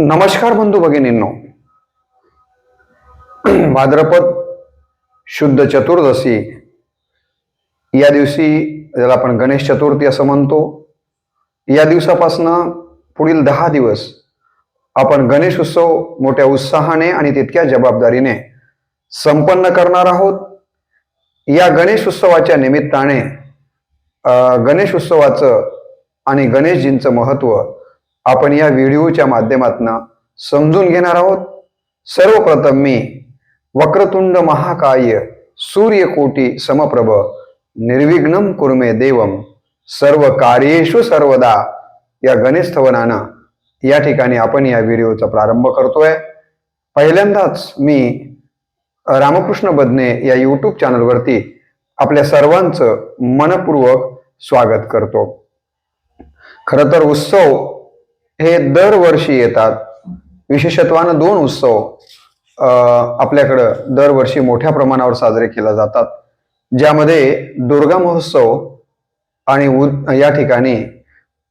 नमस्कार बंधू भगिनींनो. भाद्रपद शुद्ध चतुर्दशी. या दिवशी ज्याला आपण गणेश चतुर्थी असं म्हणतो या दिवसापासनं पुढील दहा दिवस आपण गणेश उत्सव मोठ्या उत्साहाने आणि तितक्या जबाबदारीने संपन्न करणार आहोत. या गणेश उत्सवाच्या निमित्ताने गणेश उत्सवाचं आणि गणेशजींचं महत्त्व आपण या व्हिडिओच्या माध्यमातून समजून घेणार आहोत. सर्वप्रथम मी वक्रतुंड महाकाय सूर्यकोटी समप्रभ निर्विघ्नम कुर्मे देवम सर्व कार्येषु सर्वदा या गणेशस्थवनानं या ठिकाणी आपण या व्हिडिओचा प्रारंभ करतोय. पहिल्यांदाच मी रामकृष्ण बदने या यूट्यूब चॅनलवरती आपल्या सर्वांचं मनपूर्वक स्वागत करतो. खरं तर उत्सव हे दरवर्षी येतात. विशेषत्वानं दोन उत्सव आपल्याकडं दरवर्षी मोठ्या प्रमाणावर साजरे केले जातात. ज्यामध्ये दुर्गा महोत्सव आणि उ- या ठिकाणी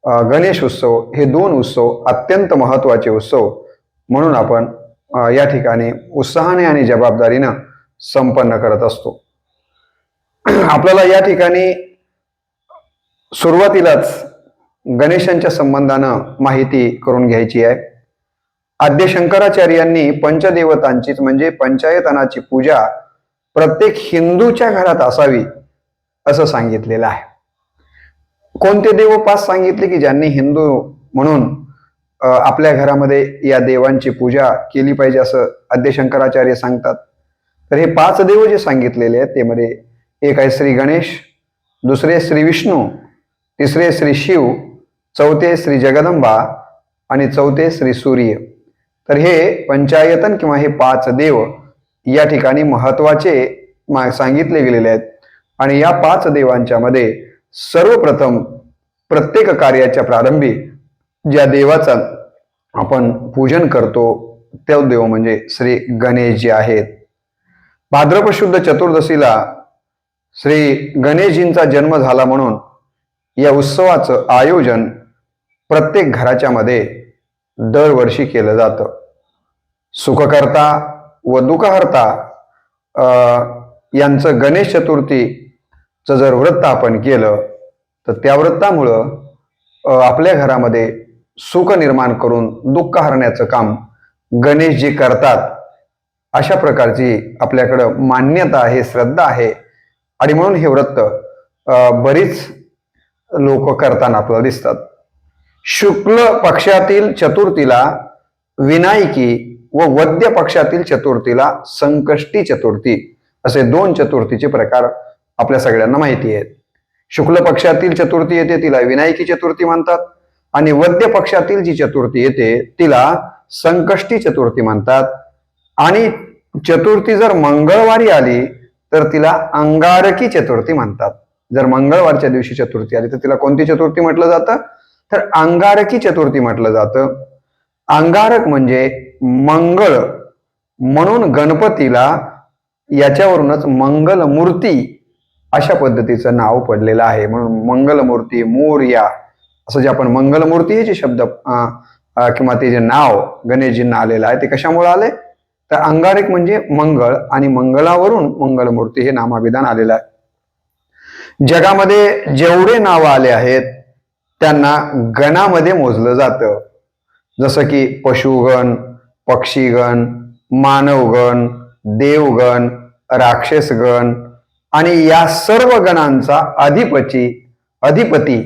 गणेश उत्सव हे दोन उत्सव अत्यंत महत्त्वाचे उत्सव म्हणून आपण या ठिकाणी उत्साहाने आणि जबाबदारीनं संपन्न करत असतो. आपल्याला या ठिकाणी सुरुवातीलाच गणेशांच्या संबंधानं माहिती करून घ्यायची आहे. आद्य शंकराचार्यांनी पंचदेवतांचीच म्हणजे पंचायतनाची पूजा प्रत्येक हिंदूच्या घरात असावी असं सांगितलेलं आहे. कोणते देव पाच सांगितले की ज्यांनी हिंदू म्हणून आपल्या घरामध्ये या देवांची पूजा केली पाहिजे असं आद्य शंकराचार्य सांगतात? तर हे पाच देव जे सांगितलेले आहेत ते मध्ये एक आहे श्री गणेश दुसरे श्री विष्णू तिसरे श्री शिव चौथे श्री जगदंबा आणि चौथे श्री सूर्य. तर हे पंचायतन किंवा हे पाच देव या ठिकाणी महत्त्वाचे मा- सांगितले गेलेले आहेत. आणि या पाच देवांच्या मध्ये सर्वप्रथम प्रत्येक कार्याच्या प्रारंभी ज्या देवाचा आपण पूजन करतो तो देव म्हणजे श्री गणेश जे आहेत. भाद्रपशुद्ध चतुर्दशीला श्री गणेशजींचा जन्म झाला म्हणून या उत्सवाचं आयोजन प्रत्येक घराच्या मध्ये दरवर्षी केलं जातं. सुखकर्ता व दुःखहर्ता यांचं गणेश चतुर्थीचं जर व्रत आपण केलं तर त्या व्रतामुळं आपल्या घरामध्ये सुख निर्माण करून दुःख हरण्याचं काम गणेशजी करतात. अशा प्रकारची आपल्याकडं मान्यता आहे श्रद्धा आहे. आणि म्हणून हे व्रत बरीच लोक करताना आपल्याला दिसतात. शुक्ल पक्षातील चतुर्थीला विनायकी व वद्य पक्षातील चतुर्थीला संकष्टी चतुर्थी असे दोन चतुर्थीचे प्रकार आपल्या सगळ्यांना माहिती आहेत. शुक्ल पक्षातील चतुर्थी येते तिला विनायकी चतुर्थी म्हणतात आणि वद्य पक्षातील जी चतुर्थी येते तिला संकष्टी चतुर्थी म्हणतात. आणि चतुर्थी जर मंगळवारी आली तर तिला अंगारकी चतुर्थी म्हणतात. जर मंगळवारच्या दिवशी चतुर्थी आली तर तिला कोणती चतुर्थी म्हटलं जातं? तर अंगारकी चतुर्थी म्हटलं जातं. अंगारक म्हणजे मंगळ. म्हणून गणपतीला याच्यावरूनच मंगलमूर्ती अशा पद्धतीचं नाव पडलेलं आहे. म्हणून मंगलमूर्ती मोर्या असं जे आपण मंगलमूर्ती जे शब्द अं, किंवा ते जे नाव गणेशजींना आलेलं आहे ते कशामुळे आले तर अंगारक म्हणजे मंगळ आणि मंगळावरून मंगलमूर्ती हे नामाभिधान आलेलं आहे. जगामध्ये जेवढे नावं आले आहेत त्यांना गणामध्ये मोजलं जातं. जसं की पशुगण पक्षीगण मानवगण देवगण राक्षसगण आणि या सर्व गणांचा अधिपती अधिपती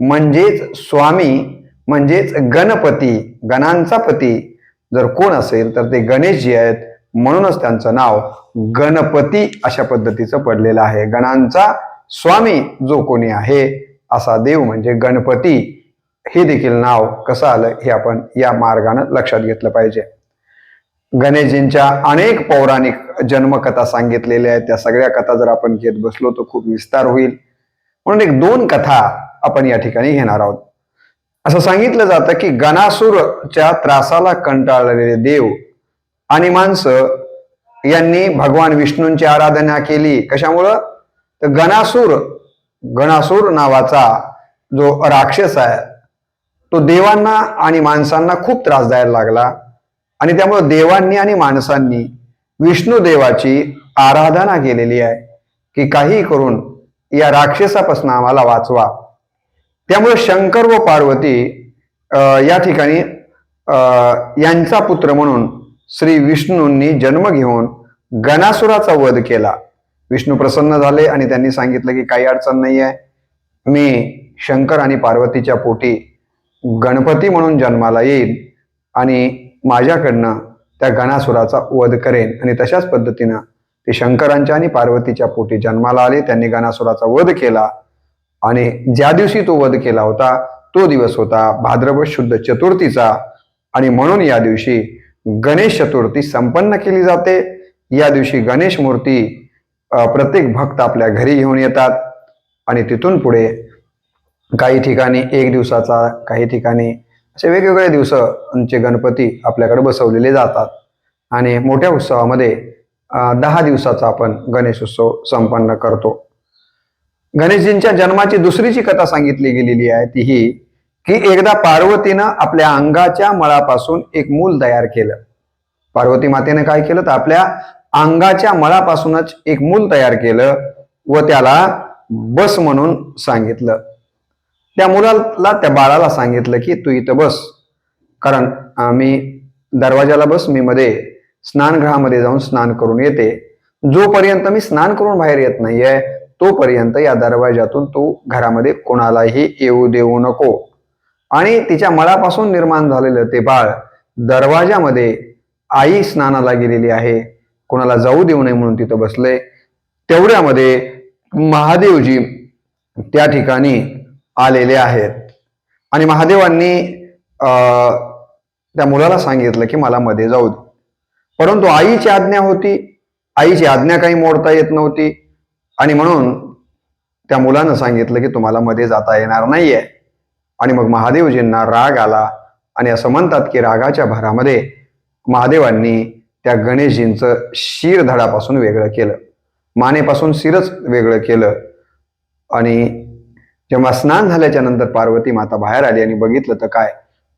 म्हणजेच स्वामी म्हणजेच गणपती गणांचा पती. जर कोण असेल तर ते गणेशजी आहेत. म्हणूनच त्यांचं नाव गणपती अशा पद्धतीचं पडलेलं आहे. गणांचा स्वामी जो कोणी आहे असा देव म्हणजे गणपती हे देखील नाव कसं आलं हे आपण या मार्गानं लक्षात घेतलं पाहिजे. गणेशजींच्या अनेक पौराणिक जन्मकथा सांगितलेल्या आहेत. त्या सगळ्या कथा जर आपण घेत बसलो तर खूप विस्तार होईल. म्हणून एक दोन कथा आपण या ठिकाणी घेणार आहोत. असं सांगितलं जातं की गणासूरच्या त्रासाला कंटाळलेले देव आणि माणसं यांनी भगवान विष्णूंची आराधना केली. कशामुळं? तर गणासूर गणासूर नावाचा जो राक्षस आहे तो देवांना आणि माणसांना खूप त्रास द्यायला लागला. आणि त्यामुळे देवांनी आणि माणसांनी विष्णू देवाची आराधना केलेली आहे की काही करून या राक्षसापासून आम्हाला वाचवा. त्यामुळे शंकर व पार्वती या ठिकाणी अं, यांचा पुत्र म्हणून श्री विष्णूंनी जन्म घेऊन गणासुराचा वध केला. विष्णू प्रसन्न झाले आणि त्यांनी सांगितलं की काही अडचण नाही आहे मी शंकर आणि पार्वतीच्या पोटी गणपती म्हणून जन्माला येईल आणि माझ्याकडनं त्या गणासुराचा वध करेन. आणि तशाच पद्धतीनं ते शंकरांच्या आणि पार्वतीच्या पोटी जन्माला आले. त्यांनी गणासुराचा वध केला आणि ज्या दिवशी तो वध केला होता तो दिवस होता भाद्रपद शुद्ध चतुर्थीचा. आणि म्हणून या दिवशी गणेश चतुर्थी संपन्न केली जाते. या दिवशी गणेश मूर्ती प्रत्येक भक्त आपल्या घरी घेऊन येतात आणि तिथून पुढे काही ठिकाणी एक दिवसाचा काही ठिकाणी असे वेगवेगळे दिवसांचे गणपती आपल्याकडे बसवलेले जातात. आणि मोठ्या उत्सवामध्ये दहा दिवसाचा आपण गणेश उत्सव संपन्न करतो. गणेशजींच्या जन्माची दुसरीची कथा सांगितली गेलेली आहे ती ही की एकदा पार्वतीनं आपल्या अंगाच्या मळापासून एक मूल तयार केलं. पार्वती मातेने काय केलं? तर आपल्या अंगाच्या मळापासूनच एक मूल तयार केलं व त्याला बस म्हणून सांगितलं. त्या मुलाला त्या बाळाला सांगितलं की तू इथं बस. कारण मी दरवाजाला बस मी मध्ये स्नानगृहामध्ये जाऊन स्नान करून येते. जोपर्यंत मी स्नान करून बाहेर येत नाहीये तोपर्यंत या दरवाजातून तू घरामध्ये कोणालाही येऊ देऊ नको. आणि तिच्या मळापासून निर्माण झालेलं ते बाळ दरवाजामध्ये आई स्नानाला गेलेली आहे. कोणाला जाऊ देऊ नये म्हणून तिथं बसले तेवढ्यामध्ये महादेवजी त्या ठिकाणी आलेले आहेत. आणि महादेवांनी त्या मुलाला सांगितलं की मला मध्ये जाऊ दे. परंतु आईची आज्ञा होती. आईची आज्ञा काही मोडता येत नव्हती. आणि म्हणून त्या मुलानं सांगितलं की तुम्हाला मध्ये जाता येणार नाहीये. आणि मग महादेवजींना राग आला. आणि असं म्हणतात की रागाच्या भरामध्ये महादेवांनी त्या गणेशजींचं शिर धडापासून वेगळं केलं. मानेपासून शिरच वेगळं केलं. आणि जेव्हा स्नान झाल्याच्यानंतर पार्वती माता बाहेर आली आणि बघितलं तर काय?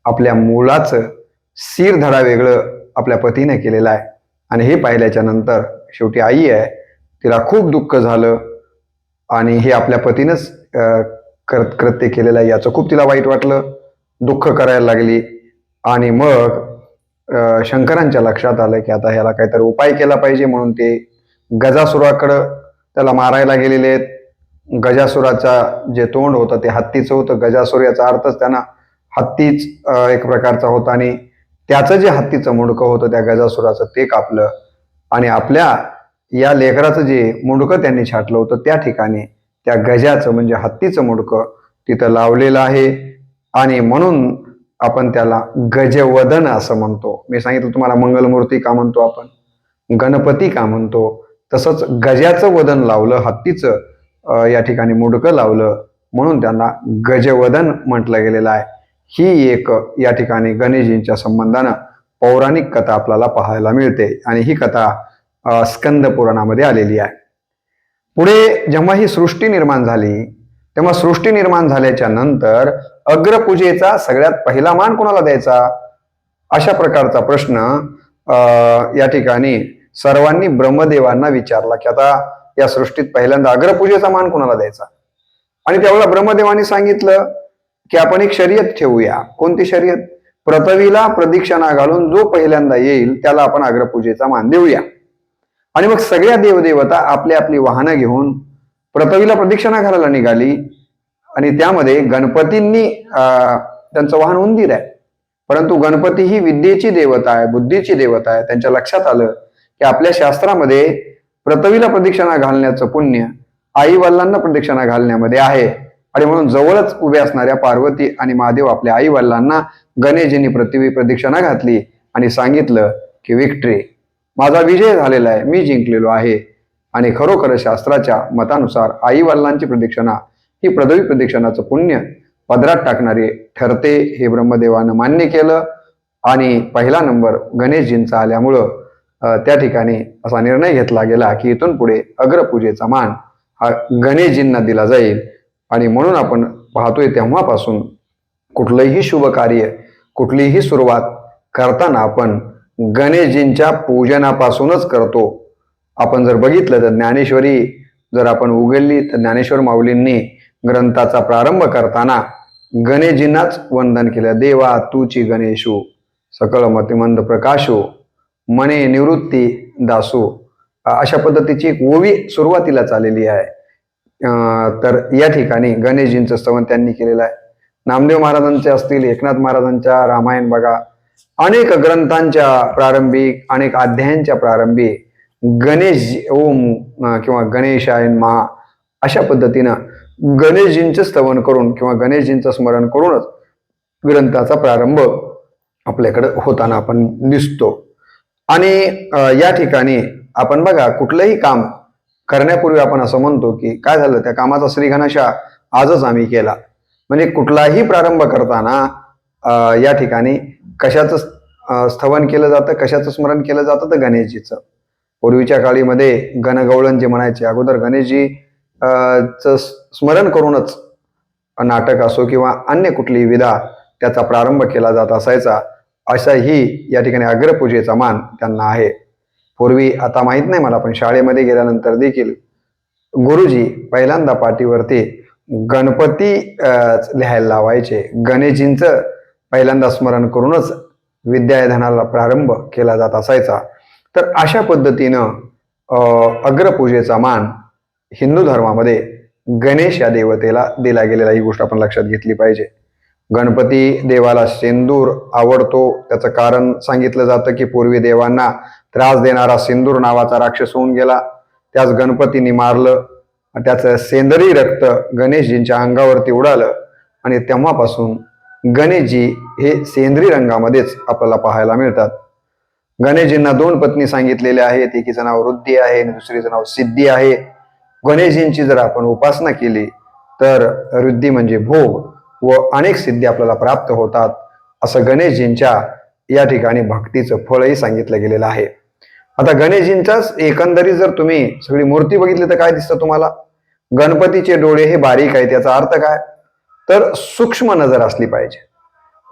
आपल्या मुलाचं शिर धडा वेगळं आपल्या पतीने केलेलं आहे. आणि हे पाहिल्याच्या नंतर शेवटी आई आहे तिला खूप दुःख झालं. आणि हे आपल्या पतीनंच कर कृत्य केलेलं आहे. याचं खूप तिला वाईट वाटलं. दुःख करायला लागली. आणि मग शंकरांच्या लक्षात आलं की आता ह्याला काहीतरी उपाय केला पाहिजे म्हणून ते गजासुराकडं त्याला मारायला गेलेले आहेत. गजासुराचा जे तोंड होतं ते हत्तीचं होतं. गजासुर याचा अर्थच त्यांना हत्तीच एक प्रकारचा होता आणि त्याचं जे हत्तीचं मुंडकं होतं त्या गजासुराचं ते कापलं. आणि आपल्या या लेकराचं जे मुंडकं त्यांनी छाटलं होतं त्या ठिकाणी त्या गजाचं म्हणजे हत्तीचं मुंडकं तिथं लावलेलं आहे. आणि म्हणून आपण त्याला गजवदन असं म्हणतो. मी सांगितलं तुम्हाला मंगलमूर्ती का म्हणतो आपण? गणपती का म्हणतो? तसंच गजाचं वदन लावलं हत्तीचं या ठिकाणी मुडकं लावलं म्हणून त्यांना गजवदन म्हटलं गेलेलं आहे. ही एक या ठिकाणी गणेशजींच्या संबंधानं पौराणिक कथा आपल्याला पाहायला मिळते आणि ही कथा स्कंद पुराणामध्ये आलेली आहे. पुढे जेव्हा ही सृष्टी निर्माण झाली तेव्हा सृष्टी निर्माण झाल्याच्यानंतर अग्रपूजेचा सगळ्यात पहिला मान कोणाला द्यायचा? अशा प्रकारचा प्रश्न अं, या ठिकाणी सर्वांनी ब्रह्मदेवांना विचारला की आता या सृष्टीत पहिल्यांदा अग्रपूजेचा मान कोणाला द्यायचा? आणि त्यावेळेला ब्रह्मदेवांनी सांगितलं की आपण एक शर्यत ठेवूया. कोणती शर्यत? प्रथवीला प्रदीक्षणा घालून जो पहिल्यांदा येईल त्याला आपण अग्रपूजेचा मान देऊया. आणि मग सगळ्या देवदेवता आपली आपली वाहनं घेऊन प्रतवीला प्रदक्षिणा घालायला निघाली. आणि त्यामध्ये गणपतींनी त्यांचं वाहन उंदीर आहे. परंतु गणपती ही विद्येची देवता आहे बुद्धीची देवता आहे. त्यांच्या लक्षात आलं की आपल्या शास्त्रामध्ये प्रथवीला प्रदक्षिणा घालण्याचं पुण्य आई वडिलांना प्रदक्षिणा घालण्यामध्ये आहे. आणि म्हणून जवळच उभे असणाऱ्या पार्वती आणि महादेव आपल्या आई वडिलांना गणेशजींनी पृथ्वी प्रदक्षिणा घातली आणि सांगितलं की विक्ट्री माझा विजय झालेला आहे. मी जिंकलेलो आहे. आणि खरोखर शास्त्राच्या मतानुसार आई वडिलांची प्रदक्षिणा ही पदवी प्रदक्षिणाचं पुण्य पदरात टाकणारी ठरते हे ब्रह्मदेवानं मान्य केलं. आणि पहिला नंबर गणेशजींचा आल्यामुळं त्या ठिकाणी असा निर्णय घेतला गेला की इथून पुढे अग्रपूजेचा मान हा गणेशजींना दिला जाईल. आणि म्हणून आपण पाहतोय तेव्हापासून कुठलंही शुभ कार्य कुठलीही सुरुवात करताना आपण गणेशजींच्या पूजनापासूनच करतो. आपण जर बघितलं तर ज्ञानेश्वरी जर आपण उघडली तर ज्ञानेश्वर माऊलींनी ग्रंथाचा प्रारंभ करताना गणेशजींनाच वंदन केलं. देवा तूची गणेशू सकळ मतिमंद प्रकाशू मने निवृत्ती दासू. अशा पद्धतीची एक ओवी सुरुवातीला चाललेली आहे. तर या ठिकाणी गणेशजींचं स्तवन त्यांनी केलेलं आहे. नामदेव महाराजांचे असतील एकनाथ महाराजांच्या रामायण बघा अनेक ग्रंथांच्या प्रारंभी अनेक अध्यायांच्या प्रारंभी गणेश ओम किंवा किंवा गणेशाय महा अशा पद्धतीनं गणेशजींचं स्तवन करून किंवा गणेशजींचं स्मरण करूनच ग्रंथाचा प्रारंभ आपल्याकडे होताना आपण दिसतो. आणि या ठिकाणी आपण बघा कुठलंही काम करण्यापूर्वी आपण असं म्हणतो की काय झालं? त्या कामाचा श्रीगणेशा आजच आम्ही केला. म्हणजे कुठलाही प्रारंभ करताना या ठिकाणी कशाचं स्थवन केलं जातं कशाचं स्मरण केलं जातं? तर गणेशजीचं. पूर्वीच्या काळीमध्ये गणगवळण जे म्हणायचे अगोदर गणेशजी च स्मरण करूनच नाटक असो किंवा अन्य कुठलीही विधा त्याचा प्रारंभ केला जात असायचा असाही या ठिकाणी अग्रपूजेचा मान त्यांना आहे. पूर्वी आता माहीत नाही मला पण शाळेमध्ये गेल्यानंतर देखील गुरुजी पहिल्यांदा पाठीवरती गणपती लिहायला लावायचे. गणेशजींचं पहिल्यांदा स्मरण करूनच विद्याधनाला प्रारंभ केला जात असायचा. तर अशा पद्धतीनं अग्रपूजेचा मान हिंदू धर्मामध्ये गणेश या देवतेला दिला गेलेला ही गोष्ट आपण लक्षात घेतली पाहिजे. गणपती देवाला सिंदूर आवडतो. त्याचं कारण सांगितलं जातं की पूर्वी देवांना त्रास देणारा सिंदूर नावाचा राक्षस होऊन गेला. त्याच गणपतीने मारलं. त्याचं सेंदरी रक्त गणेशजींच्या अंगावरती उडालं आणि तेव्हापासून गणेशजी हे सेंद्री रंगामध्येच आपल्याला पाहायला मिळतात. गणेशजींना दोन पत्नी सांगितलेल्या आहेत. एकीचं नाव वृद्धी आहे आणि दुसरीचं नाव सिद्धी आहे. गणेशजींची जर आपण उपासना केली तर वृद्धी म्हणजे भोग व अनेक सिद्धी आपल्याला प्राप्त होतात असं गणेशजींच्या या ठिकाणी भक्तीचं फळही सांगितलं गेलेलं आहे. आता गणेशजींचाच एकंदरीत जर तुम्ही सगळी मूर्ती बघितली तर काय दिसतं तुम्हाला? गणपतीचे डोळे हे बारीक आहे त्याचा अर्थ काय? तर सूक्ष्म नजर असली पाहिजे.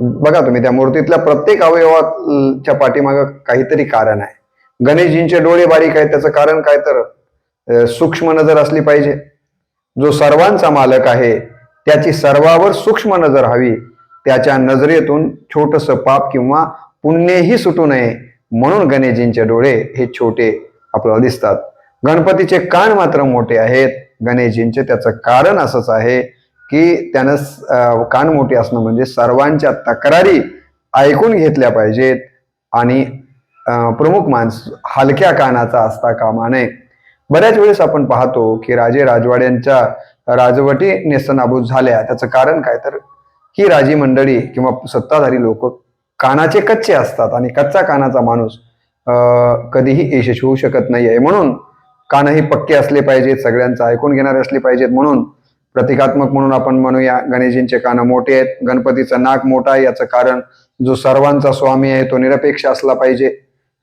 बघा तुम्ही त्या मूर्तीतल्या प्रत्येक अवयवाच्या पाठीमागं काहीतरी कारण आहे. गणेशजींचे डोळे बारीक आहेत त्याचं कारण काय तर सूक्ष्म नजर असली पाहिजे. जो सर्वांचा मालक आहे त्याची सर्वावर सूक्ष्म नजर हवी. त्याच्या नजरेतून छोटस पाप किंवा पुण्यही सुटू नये म्हणून गणेशजींचे डोळे हे छोटे आपल्याला दिसतात. गणपतीचे कान मात्र मोठे आहेत. गणेशजींचे त्याचं कारण असंच आहे. की त्यानं कान मोठे असणं म्हणजे सर्वांच्या तक्रारी ऐकून घेतल्या पाहिजेत आणि प्रमुख माणूस हलक्या कानाचा असता कामा नये. बऱ्याच वेळेस आपण पाहतो की राजे राजवाड्यांच्या राजवटी नेस्तनाबूत झाल्या. त्याचं कारण काय? तर ही राजी मंडळी किंवा सत्ताधारी लोक कानाचे कच्चे असतात आणि कच्चा कानाचा माणूस कधीही यशस्वी होऊ शकत नाही आहे म्हणून कानही पक्के असले पाहिजेत सगळ्यांचं ऐकून घेणारे असले पाहिजेत म्हणून प्रतिकात्मक म्हणून आपण म्हणूया गणेशजींचे कानं मोठे आहेत गणपतीचं नाक मोठा आहे याचं कारण जो सर्वांचा स्वामी आहे तो निरपेक्ष असला पाहिजे.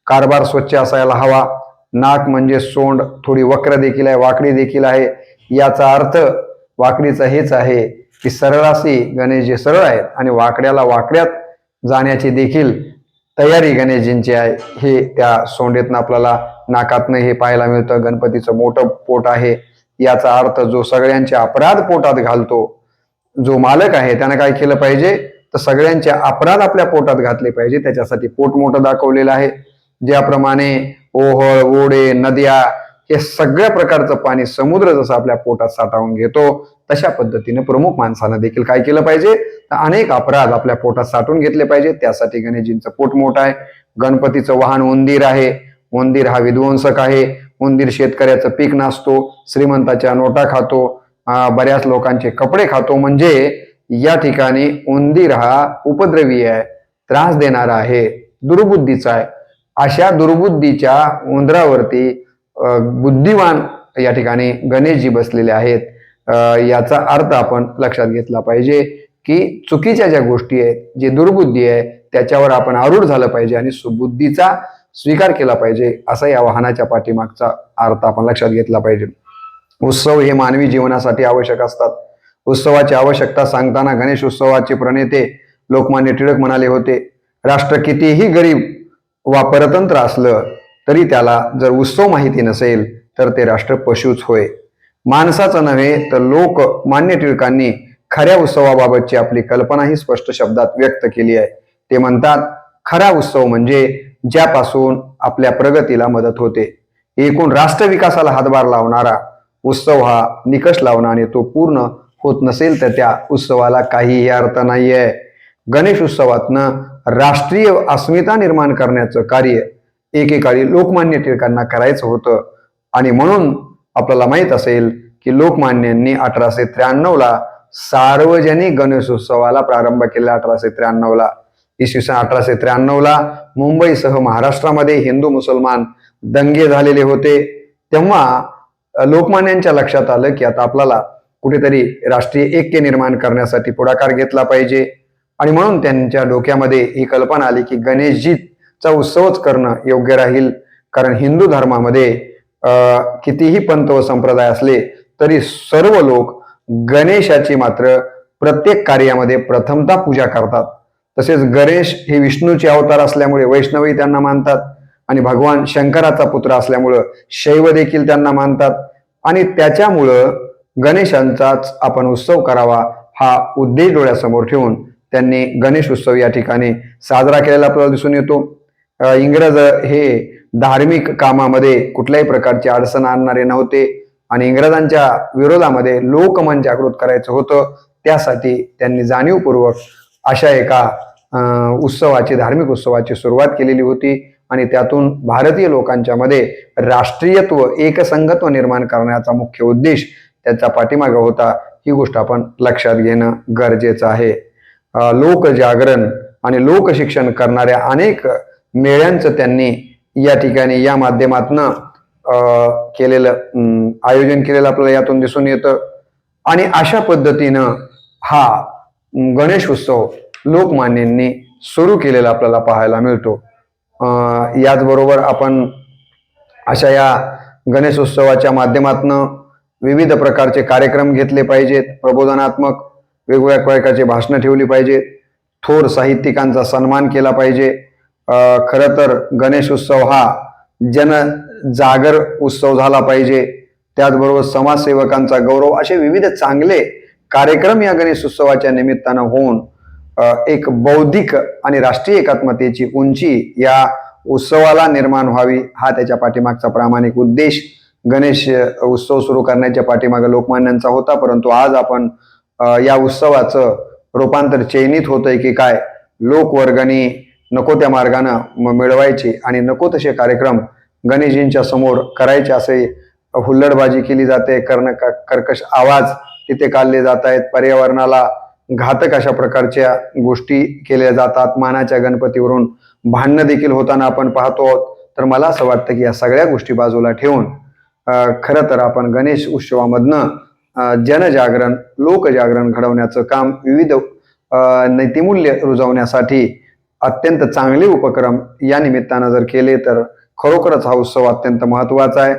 कारभार स्वच्छ असायला हवा. नाक म्हणजे सोंड थोडी वक्र देखील आहे वाकडी देखील आहे. याचा अर्थ वाकडीचा हेच आहे की सरळासी गणेशजी सरळ आहेत आणि वाकड्याला वाकड्यात जाण्याची देखील तयारी गणेशजींची आहे. हे त्या सोंडेतनं आपल्याला नाकातनं हे पाहायला मिळतं. गणपतीचं मोठं पोट आहे. याचा अर्थ जो सगळ्यांचे अपराध पोटात घालतो जो मालक आहे त्यानं काय केलं पाहिजे? तर सगळ्यांचे अपराध आपल्या पोटात घातले पाहिजे. त्याच्यासाठी पोट मोठं दाखवलेलं आहे. ज्याप्रमाणे ओहळ ओढे नद्या हे सगळ्या प्रकारचं पाणी समुद्र जसं आपल्या पोटात साठवून घेतो तशा पद्धतीने प्रमुख माणसानं देखील काय केलं पाहिजे? तर अनेक अपराध आपल्या पोटात साठवून घेतले पाहिजे. त्यासाठी गणेशजींचं पोट मोठं आहे. गणपतीचं वाहन उंदीर आहे. उंदीर हा विध्वंसक आहे. उंदीर शेतकऱ्याचं पीक नाचतो श्रीमंताच्या नोटा खातो बऱ्याच लोकांचे कपडे खातो. म्हणजे या ठिकाणी उंदीर हा उपद्रवी आहे त्रास देणारा आहे दुर्बुद्धीचा आहे. अशा दुर्बुद्धीच्या उंदरावरती बुद्धिवान या ठिकाणी गणेशजी बसलेले आहेत. याचा अर्थ आपण लक्षात घेतला पाहिजे की चुकीच्या ज्या गोष्टी आहेत जे दुर्बुद्धी आहे त्याच्यावर आपण आरूढ झालं पाहिजे आणि सुबुद्धीचा स्वीकार केला पाहिजे असा या वाहनाच्या पाठीमागचा अर्थ आपण लक्षात घेतला पाहिजे. उत्सव हे मानवी जीवनासाठी आवश्यक असतात. उत्सवाची आवश्यकता सांगताना गणेश उत्सवाचे प्रणेते लोकमान्य टिळक म्हणाले होते राष्ट्र कितीही गरीब वा परतंत्र असलं तरी त्याला जर उत्सव माहिती नसेल तर ते राष्ट्र पशुच होय. माणसाचं नव्हे तर लोक मान्य टिळकांनी खऱ्या उत्सवाबाबतची आपली कल्पनाही स्पष्ट शब्दात व्यक्त केली आहे. ते म्हणतात खरा उत्सव म्हणजे ज्यापासून आपल्या प्रगतीला मदत होते. एकूण राष्ट्र विकासाला हातभार लावणारा उत्सव हा निकष लावणाने तो पूर्ण होत नसेल तर त्या उत्सवाला काहीही अर्थ नाहीये. गणेश उत्सवातनं राष्ट्रीय अस्मिता निर्माण करण्याचं कार्य एकेकाळी लोकमान्य टिळकांना करायचं होतं. आणि म्हणून आपल्याला माहीत असेल की लोकमान्यांनी अठराशे त्र्याण्णवला सार्वजनिक गणेशोत्सवाला प्रारंभ केला अठराशे त्र्याण्णवला. इसवी सन अठराशे त्र्याण्णवला मुंबईसह महाराष्ट्रामध्ये हिंदू मुसलमान दंगे झालेले होते. तेव्हा लोकमान्यांच्या लक्षात आलं की आता आपल्याला कुठेतरी राष्ट्रीय ऐक्य निर्माण करण्यासाठी पुढाकार घेतला पाहिजे. आणि म्हणून त्यांच्या डोक्यामध्ये ही कल्पना आली की गणेशजीचा उत्सवच करणं योग्य राहील. कारण हिंदू धर्मामध्ये कितीही पंत व संप्रदाय असले तरी सर्व लोक गणेशाची मात्र प्रत्येक कार्यामध्ये प्रथमता पूजा करतात. तसेच गणेश हे विष्णूचे अवतार असल्यामुळे वैष्णवही त्यांना मानतात आणि भगवान शंकराचा पुत्र असल्यामुळं शैव देखील त्यांना मानतात. आणि त्याच्यामुळं गणेशांचाच आपण उत्सव करावा हा उद्देश डोळ्यासमोर ठेवून त्यांनी गणेश उत्सव या ठिकाणी साजरा केलेला आपल्याला दिसून येतो. इंग्रज हे धार्मिक कामामध्ये कुठल्याही प्रकारची अडचण आणणारे नव्हते आणि इंग्रजांच्या विरोधामध्ये लोकमन जागृत करायचं होतं. त्यासाठी त्यांनी जाणीवपूर्वक अशा एका उत्सवाची धार्मिक उत्सवाची सुरुवात केलेली होती आणि त्यातून भारतीय लोकांच्या मध्ये राष्ट्रीयत्व एकसंगत्व निर्माण करण्याचा मुख्य उद्देश त्याचा पाठीमागा होता. ही गोष्ट आपण लक्षात घेणं गरजेचं आहे. लोकजागरण आणि लोकशिक्षण करणाऱ्या अनेक मेळ्यांचं त्यांनी या ठिकाणी या माध्यमातनं केलेलं आयोजन केलेलं आपल्याला यातून दिसून येतं. आणि अशा पद्धतीनं हा गणेश उत्सव लोकमान्यांनी सुरू केलेला आपल्याला पाहायला मिळतो. याचबरोबर आपण अशा या गणेश उत्सवाच्या माध्यमातनं विविध प्रकारचे कार्यक्रम घेतले पाहिजेत. प्रबोधनात्मक वेगवेगळ्या प्रकारचे भाषणं ठेवली पाहिजेत. थोर साहित्यिकांचा सन्मान केला पाहिजे. खरं तर गणेश उत्सव हा जन जागर उत्सव झाला पाहिजे. त्याचबरोबर समाजसेवकांचा गौरव असे विविध चांगले कार्यक्रम या गणेश उत्सवाच्या निमित्तानं होऊन एक बौद्धिक आणि राष्ट्रीय एकात्मतेची उंची या उत्सवाला निर्माण व्हावी हा त्याच्या पाठीमागचा प्रामाणिक उद्देश. गणेश उत्सव सुरू करण्याच्या पाठीमागे लोकमान्यांचा होता परंतु आज आपण या उत्सवाचं रूपांतर चयनित होतंय की काय लोकवर्गणी नको त्या मार्गानं म- मिळवायचे आणि नको तसे कार्यक्रम गणेशजींच्या समोर करायचे असे हुल्लडबाजी केली जाते कर्ण कर्कश आवाज तिथे काढले जात आहेत पर्यावरणाला घातक अशा प्रकारच्या गोष्टी केल्या जातात. मानाच्या गणपतीवरून भांडणं देखील होताना आपण पाहतो तर मला असं वाटतं की या सगळ्या गोष्टी बाजूला ठेवून खरं तर आपण गणेश उत्सवामधनं जनजागरण लोकजागरण घडवण्याचं काम विविध अं, नैतिमूल्य रुजवण्यासाठी अत्यंत चांगले उपक्रम या निमित्तानं जर केले तर खरोखरच हा उत्सव अत्यंत महत्त्वाचा आहे.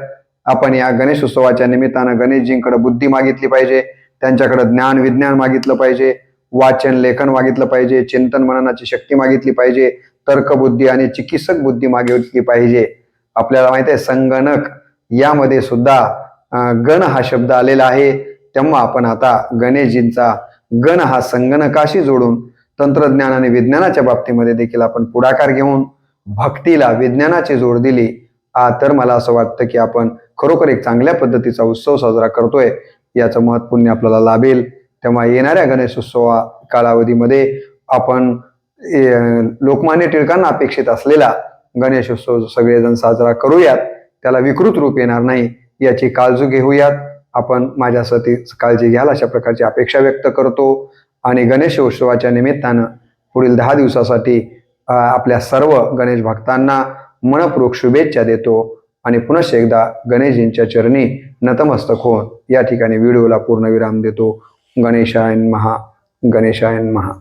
आपण या गणेश उत्सवाच्या निमित्तानं गणेशजींकडे बुद्धी मागितली पाहिजे. त्यांच्याकडे ज्ञान विज्ञान मागितलं पाहिजे वाचन लेखन मागितलं पाहिजे चिंतन मननाची शक्ती मागितली पाहिजे तर्कबुद्धी आणि चिकित्सक बुद्धी मागितली पाहिजे. आपल्याला माहिती आहे संगणक यामध्ये सुद्धा गण हा शब्द आलेला आहे. तेव्हा आपण आता गणेशजींचा गण हा संगणकाशी जोडून तंत्रज्ञान आणि विज्ञानाच्या बाबतीमध्ये देखील आपण पुढाकार घेऊन भक्तीला विज्ञानाची जोड दिली. आ, तर मला असं वाटतं की आपण खरोखर एक चांगल्या पद्धतीचा उत्सव साजरा करतोय. याचं महत्पुण्य आपल्याला लाभेल. तेव्हा येणाऱ्या गणेशोत्सवा कालावधीमध्ये आपण लोकमान्य टिळकांना अपेक्षित असलेला गणेशोत्सव सगळेजण साजरा करूयात. त्याला विकृत रूप येणार नाही याची काळजी घेऊयात. आपण माझ्यासाठी काळजी घ्याल अशा प्रकारची अपेक्षा व्यक्त करतो. आणि गणेश उत्सवाच्या निमित्तानं पुढील दहा दिवसासाठी आपल्या सर्व गणेश भक्तांना मनपूर्वक शुभेच्छा देतो. आणि पुनश्च एकदा गणेशजींच्या चरणी नतमस्तक. होऊन या ठिकाणी व्हिडिओला पूर्णविराम देतो. गणेशायन महा गणेशायन महा